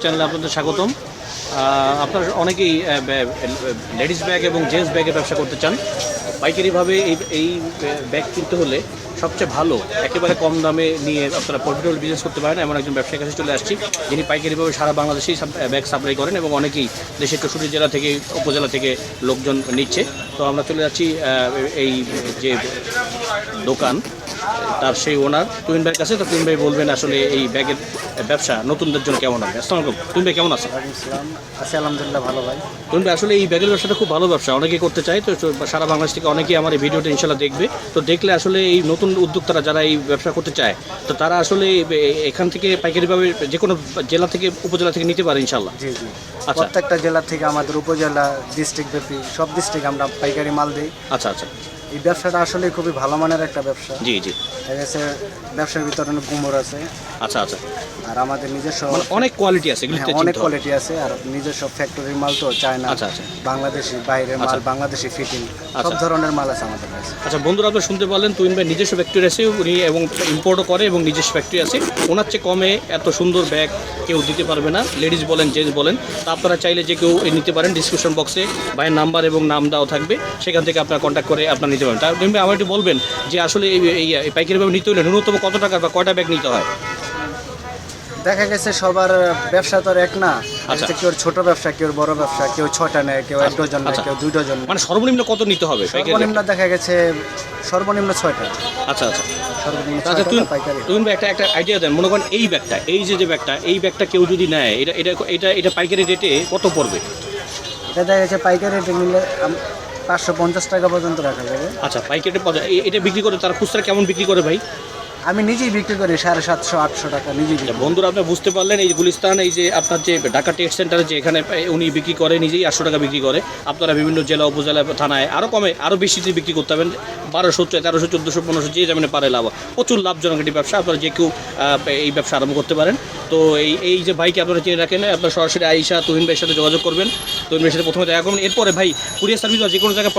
চ্যানেলে আপনাদের স্বাগতম। আপনারা অনেকেই লেডিস ব্যাগ এবং জেন্টস ব্যাগের ব্যবসা করতে চান। পাইকারিভাবে এই এই ব্যাগ কিনতে হলে সবচেয়ে ভালো, একেবারে কম দামে নিয়ে আপনারা প্রফিটেবল বিজনেস করতে পারেন। এমন একজন ব্যবসায়ীর কাছে চলে আসছি, যিনি পাইকারিভাবে সারা বাংলাদেশেই ব্যাগ সাপ্লাই করেন এবং অনেকেই দেশের চৌষট্টি জেলা থেকে, উপজেলা থেকে লোকজন নিচ্ছে। তো আমরা চলে যাচ্ছি এই যে দোকান তার সেই ওনার। তুইন ভাইয়ের কাছে তো তুইন ভাই বলবেন আসলে এই ব্যাগের ব্যবসা নতুনদের জন্য কেমন হবে আসসালামু আলাইকুম। তুইন ভাই কেমন আছেন আছি আলহামদুলিল্লাহ ভালো ভাই। তুইন ভাই আসলে এই ব্যাগের ব্যবসাটা খুব ভালো ব্যবসা। অনেকেই করতে চায় তো তো সারা বাংলাদেশ থেকে অনেকেই আমার এই ভিডিওটা ইনশাল্লাহ দেখবে। তো দেখলে আসলে এই নতুন উদ্যোক্তারা যারা এই ব্যবসা করতে চায় তো তারা আসলে এখান থেকে পাইকারিভাবে যে কোনো জেলা থেকে উপজেলা থেকে নিতে পারে ইনশাল্লাহ জি জি। আচ্ছা। প্রত্যেকটা জেলা থেকে আমাদের উপজেলা ডিস্ট্রিক্ট ব্যাপী সব ডিস্ট্রিক্ট আমরা পাইকারি মাল দিই। আচ্ছা আচ্ছা। এই ব্যবসাটা আসলে খুবই ভালো মানের একটা ব্যবসা। জি জি। গেছে ব্যবসার ভিতরে অনেক গুমর আছে। আচ্ছা আচ্ছা। আর আমাদের নিজস্ব মানে অনেক কোয়ালিটি আছে হ্যাঁ, অনেক কোয়ালিটি আছে। আর নিজস্ব ফ্যাক্টরির মাল তো চায় না। আচ্ছা, আচ্ছা। বাংলাদেশি বাইরের মাল আচ্ছা। বাংলাদেশি ফিটিং সব আচ্ছা। ধরনের মাল আছে আমাদের কাছে। আচ্ছা বন্ধুরা আপনারা শুনতে পারলেন তুইন ভাই নিজস্ব ফ্যাক্টরি আছে উনি এবং ইম্পোর্টও করে এবং নিজস্ব ফ্যাক্টরি আছে। ওনার চেয়ে কমে এত সুন্দর ব্যাগ কেউ দিতে পারবে না। লেডিস বলেন জেন্টস বলেন। তা আপনারা চাইলে যে কেউ নিতে পারেন ডিসক্রিপশন বক্সে ভাইয়ের নাম্বার এবং নাম দেওয়া থাকবে। সেখান থেকে আপনারা কন্ট্যাক্ট করে আপনারা নিতে পারেন। তার জন্য আমার একটু বলবেন যে আসলে এই এই- এই পাইকারিভাবে নিতে হলে ন্যূনতম কত টাকা বা কয়টা ব্যাগ নিতে হয়? দেখা গেছে সবার ব্যবসা তো আর এক না। আচ্ছা। কেউ ছোট ব্যবসা কেউ বড় ব্যবসা কেউ ছটা নেয় কেউ এক ডজন নেয় আচ্ছা। কেউ দুই ডজন মানে সর্বনিম্ন কত নিতে হবে পাইকারি সর্বনিম্ন দেখা গেছে সর্বনিম্ন ছয়টা। আচ্ছা আচ্ছা। আচ্ছা পাইকারি। তুমি একটা একটা আইডিয়া দেন। মনে করেন এই ব্যাগটা এই যে যে ব্যাগটা এই ব্যাগটা কেউ যদি নেয় এটা এটা এটা এটা পাইকারি রেটে কত পড়বে? এটা দেখা গেছে পাইকারি রেটে নিলে পাঁচশো পঞ্চাশ টাকা পর্যন্ত রাখা যাবে। আচ্ছা পাইকারি এটা বিক্রি করে তারা খুচরা কেমন বিক্রি করে ভাই? আমি নিজেই বিক্রি করি সাড়ে সাতশো আটশো টাকা নিজেই বিক্রি আচ্ছা, বন্ধুরা আপনি বুঝতে পারলেন এই যে গুলিস্তান এই যে আপনার যে ঢাকা টেক্সট সেন্টারে যে এখানে উনি বিক্রি করে নিজেই আটশো টাকা বিক্রি করে। আপনারা বিভিন্ন জেলা উপজেলা থানায় আরও কমে আরও বেশি দিয়ে বিক্রি করতে পারবেন। বারোশো তেরোশো চোদ্দোশো পনেরোশো যে যেমন পারে লাভ। প্রচুর লাভজনক একটি ব্যবসা আপনারা যে কেউ এই ব্যবসা আরম্ভ করতে পারেন। তো এই এই যে ভাইকে আপনারা চিনে রাখেন আপনারা সরাসরি আইসা তুহিন ভাইয়ের সাথে যোগাযোগ করবেন। তুহিন ভাইয়ের সাথে প্রথমে দেখা করবেন। এরপরে ভাই কুরিয়ার সার্ভিস যে কোনো জায়গায়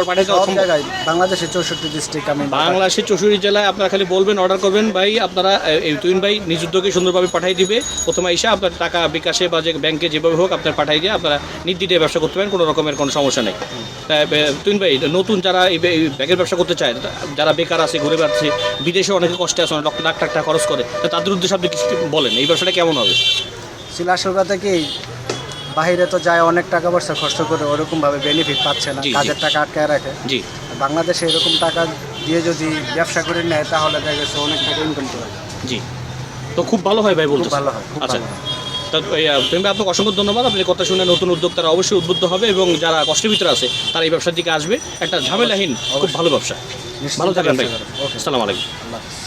জায়গায় বাংলাদেশের চৌষট্টি ডিস্ট্রিক্ট আমি বাংলাদেশের চৌষট্টি জেলায় আপনারা খালি বলবেন অর্ডার করবেন। ভাই আপনারা এই তুইন ভাই নিজ উদ্যোগে সুন্দরভাবে পাঠিয়ে দিবে। প্রথমে এসে আপনার টাকা বিকাশে বা যে ব্যাংকে যেভাবে হোক আপনার পাঠিয়ে দিয়ে আপনারা নির্দিষ্টে ব্যবসা করতে পারেন কোনো রকমের কোনো সমস্যা নেই। তা, এ, তুইন ভাই নতুন যারা এই ব্যাগের ব্যবসা করতে চায় যারা বেকার আছে ঘুরে বেড়াচ্ছে বিদেশে অনেকে কষ্টে আছে অনেক লাখ টাকা খরচ করে তা তাদের উদ্দেশ্যে আপনি কিছু বলেন এই ব্যবসাটা কেমন হবে। ছিল আসল কথা কি বাইরে তো যায় অনেক টাকা পয়সা খরচ করে ওরকম ভাবে বেনিফিট পাচ্ছে না। কাজের টাকা আটকায় রাখে। জি। বাংলাদেশে এরকম টাকা দিয়ে যদি ব্যবসা করে নেয় তাহলে দেখা গেছে অনেক টাকা ইনকাম করে। জি। তো খুব ভালো হয় ভাই বলতে ভালো হয়, আচ্ছা। হয়। আপনাকে অসংখ্য ধন্যবাদ। আপনি কথা শুনে নতুন উদ্যোক্তারা অবশ্যই উদ্বুদ্ধ হবে এবং যারা কষ্টের ভিতরে আছে তারা এই ব্যবসার দিকে আসবে। একটা ঝামেলাহীন খুব ভালো ব্যবসা। ভালো থাকেন ভাই। আসসালামু আলাইকুম।